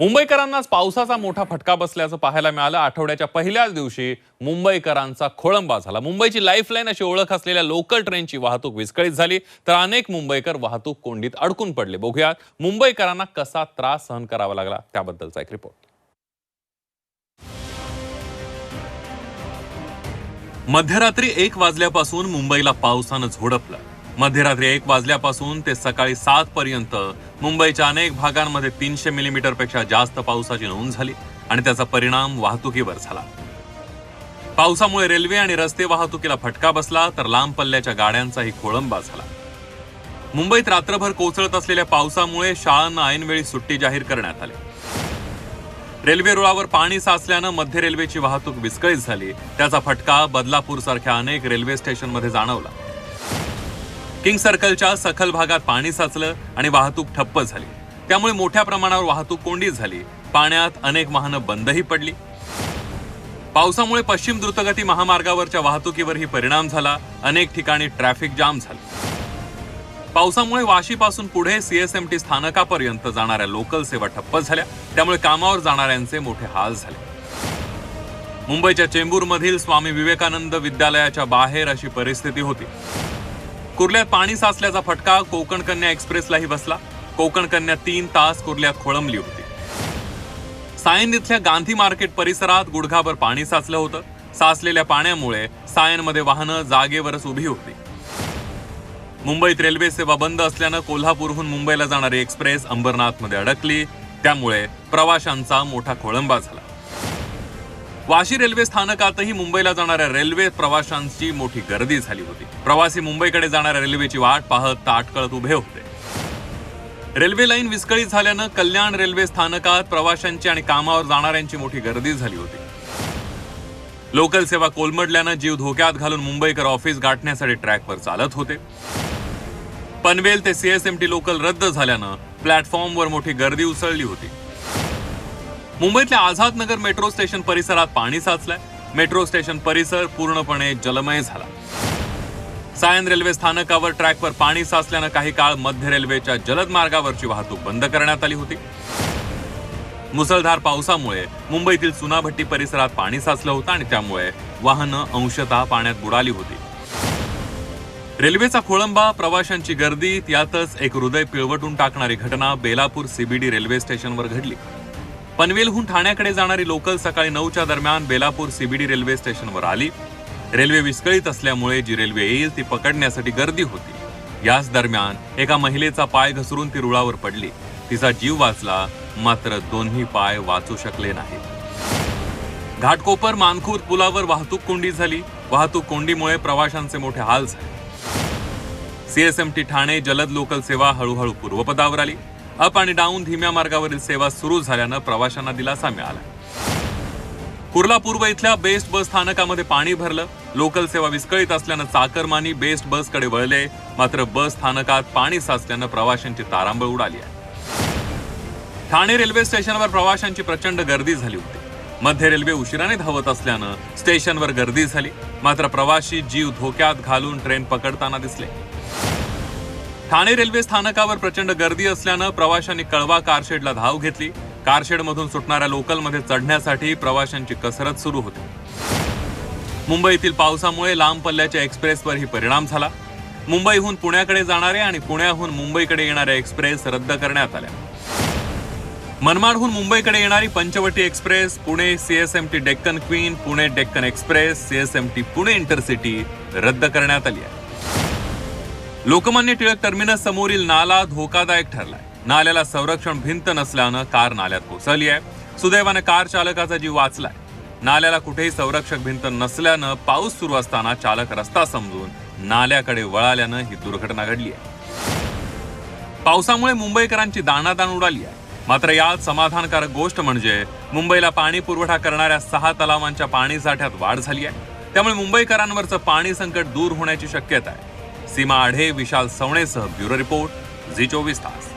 मुंबईकरांनाच पावसाचा मोठा फटका बसल्याचं पाहायला मिळालं. आठवड्याच्या पहिल्याच दिवशी मुंबईकरांचा खोळंबा झाला. मुंबईची लाईफलाईन अशी ओळख असलेल्या लोकल ट्रेनची वाहतूक विस्कळीत झाली तर अनेक मुंबईकर वाहतूक कोंडीत अडकून पडले. बघूयात मुंबईकरांना कसा त्रास सहन करावा लागला त्याबद्दलचा एक रिपोर्ट मध्यरात्री एक वाजल्यापासून मुंबईला पावसानं झोडपलं. मध्यरात्री एक वाजल्यापासून ते सकाळी सात पर्यंत मुंबईच्या अनेक भागांमध्ये तीनशे मिलीमीटरपेक्षा जास्त पावसाची नोंद झाली आणि त्याचा परिणाम वाहतुकीवर झाला. पावसामुळे रेल्वे आणि रस्ते वाहतुकीला फटका बसला तर लांब पल्ल्याच्या गाड्यांचाही खोळंबा झाला. मुंबईत रात्रभर कोसळत असलेल्या पावसामुळे शाळांना ऐनवेळी सुट्टी जाहीर करण्यात आली. रेल्वे रुळावर पाणी साचल्यानं मध्य रेल्वेची वाहतूक विस्कळीत झाली. त्याचा फटका बदलापूर सारख्या अनेक रेल्वे स्टेशनमध्ये जाणवला. किंग सर्कलच्या सखल भागात पाणी साचलं आणि वाहतूक ठप्प झाली. त्यामुळे मोठ्या प्रमाणावर वाहतूक कोंडीत झाली. पाण्यात अनेक वाहनं बंदही पडली. पावसामुळे पश्चिम द्रुतगती महामार्गावरच्या वाहतुकीवरही परिणाम झाला. अनेक ठिकाणी ट्रॅफिक जाम झाला. पावसामुळे वाशीपासून पुढे सीएसएमटी स्थानकापर्यंत जाणाऱ्या लोकल सेवा ठप्प झाल्या. त्यामुळे कामावर जाणाऱ्यांचे मोठे हाल झाले. मुंबईच्या चेंबूरमधील स्वामी विवेकानंद विद्यालयाच्या बाहेर अशी परिस्थिती होती. कुर्ल्यात पाणी साचल्याचा फटका कोकण कन्या एक्सप्रेसलाही बसला. कोकण कन्या तीन तास कुर्ल्यात खोळंबली होती. सायन इथल्या गांधी मार्केट परिसरात गुडघाभर पाणी साचलं होतं. साचलेल्या पाण्यामुळे सायनमध्ये वाहनं जागेवरच उभी होती. मुंबईत रेल्वे सेवा बंद असल्यानं कोल्हापूरहून मुंबईला जाणारी एक्सप्रेस अंबरनाथमध्ये अडकली. त्यामुळे प्रवाशांचा मोठा खोळंबा झाला. वाशी रेल्वे स्थानकातही मुंबईला जाणाऱ्या रेल्वे प्रवाशांची मोठी गर्दी झाली होती. प्रवासी मुंबईकडे जाणाऱ्या रेल्वेची वाट पाहत ताटकळत उभे होते. रेल्वे लाईन विस्कळीत झाल्यानं कल्याण रेल्वे स्थानकात प्रवाशांची आणि कामावर जाणाऱ्यांची मोठी गर्दी झाली होती. लोकल सेवा कोलमडल्यानं जीव धोक्यात घालून मुंबईकर ऑफिस गाठण्यासाठी ट्रॅकवर चालत होते. पनवेल ते सीएसएमटी लोकल रद्द झाल्यानं प्लॅटफॉर्मवर मोठी गर्दी उसळली होती. मुंबईतल्या आझाद नगर मेट्रो स्टेशन परिसरात पाणी साचलंय. मेट्रो स्टेशन परिसर पूर्णपणे जलमय झाला. सायन रेल्वे स्थानकावर ट्रॅकवर पाणी साचल्यानं काही काळ मध्य रेल्वेच्या जलद मार्गावरची वाहतूक बंद करण्यात आली होती. मुसळधार पावसामुळे मुंबईतील चुनाभट्टी परिसरात पाणी साचलं होतं आणि त्यामुळे वाहनं अंशतः पाण्यात बुडाली होती. रेल्वेचा खोळंबा प्रवाशांची गर्दी यातच एक हृदय पिळवटून टाकणारी घटना बेलापूर सीबीडी रेल्वे स्टेशनवर घडली. पनवेलहून ठाण्याकडे जाणारी लोकल सकाळी नऊच्या दरम्यान बेलापूर सीबीडी रेल्वे स्टेशनवर आली. रेल्वे विस्कळीत असल्यामुळे जी रेल्वे येईल ती पकडण्यासाठी गर्दी होती. याच दरम्यान एका महिलेचा पाय घसरून ती रुळावर पडली. तिचा जीव वाचला मात्र दोन्ही पाय वाचू शकले नाहीत. घाटकोपर मानखूर पुलावर वाहतूक कोंडी झाली. वाहतूक कोंडीमुळे प्रवाशांचे मोठे हाल झाले. सीएसएमटी ठाणे जलद लोकल सेवा हळूहळू पूर्वपदावर आली. अप आणि डाऊन धीम्या मार्गावरील सेवा सुरू झाल्यानं प्रवाशांना दिलासा मिळाला कुर्ला पूर्व इथल्या बेस्ट बस स्थानकामध्ये पाणी भरलं. लोकल सेवा विस्कळीत असल्यानं चाकरमानी बेस्ट बसकडे वळले. मात्र बस स्थानकात पाणी साचल्यानं प्रवाशांची तारांबळ उडाली आहे. ठाणे रेल्वे स्टेशनवर प्रवाशांची प्रचंड गर्दी झाली होती. मध्य रेल्वे उशिराने धावत असल्यानं स्टेशनवर गर्दी झाली. मात्र प्रवाशी जीव धोक्यात घालून ट्रेन पकडताना दिसले. ठाणे रेल्वे स्थानकावर प्रचंड गर्दी असल्यानं प्रवाशांनी कळवा कारशेडला धाव घेतली. कारशेडमधून सुटणाऱ्या लोकलमध्ये चढण्यासाठी प्रवाशांची कसरत सुरू होती. मुंबईतील पावसामुळे लांब पल्ल्याच्या एक्सप्रेसवरही परिणाम झाला. मुंबईहून पुण्याकडे जाणारे आणि पुण्याहून मुंबईकडे येणाऱ्या एक्सप्रेस रद्द करण्यात आल्या. मनमाडहून मुंबईकडे येणारी Panchavati express Pune CSMT Deccan Queen Pune Deccan express CSMT Pune intercity रद्द करण्यात आली आहे. लोकमान्य टिळक टर्मिनस समोरील नाला धोकादायक ठरलाय. नाल्याला संरक्षण भिंत नसल्यानं कार नाल्यात कोसळली आहे. सुदैवानं कार चालकाचा जीव वाचलाय. नाल्याला कुठेही संरक्षक भिंत नसल्यानं पाऊस सुरू असताना चालक रस्ता समजून नाल्याकडे वळाल्यानं ही दुर्घटना घडली आहे. पावसामुळे मुंबईकरांची दाणादाण उडाली आहे. मात्र यात समाधानकारक गोष्ट म्हणजे मुंबईला पाणी पुरवठा करणाऱ्या सहा तलावांच्या पाणी साठ्यात वाढ झाली आहे. त्यामुळे मुंबईकरांवरचं पाणी संकट दूर होण्याची शक्यता आहे. सीमा आढे विशाल सवणेसह ब्युरो रिपोर्ट झी चोवीस तास.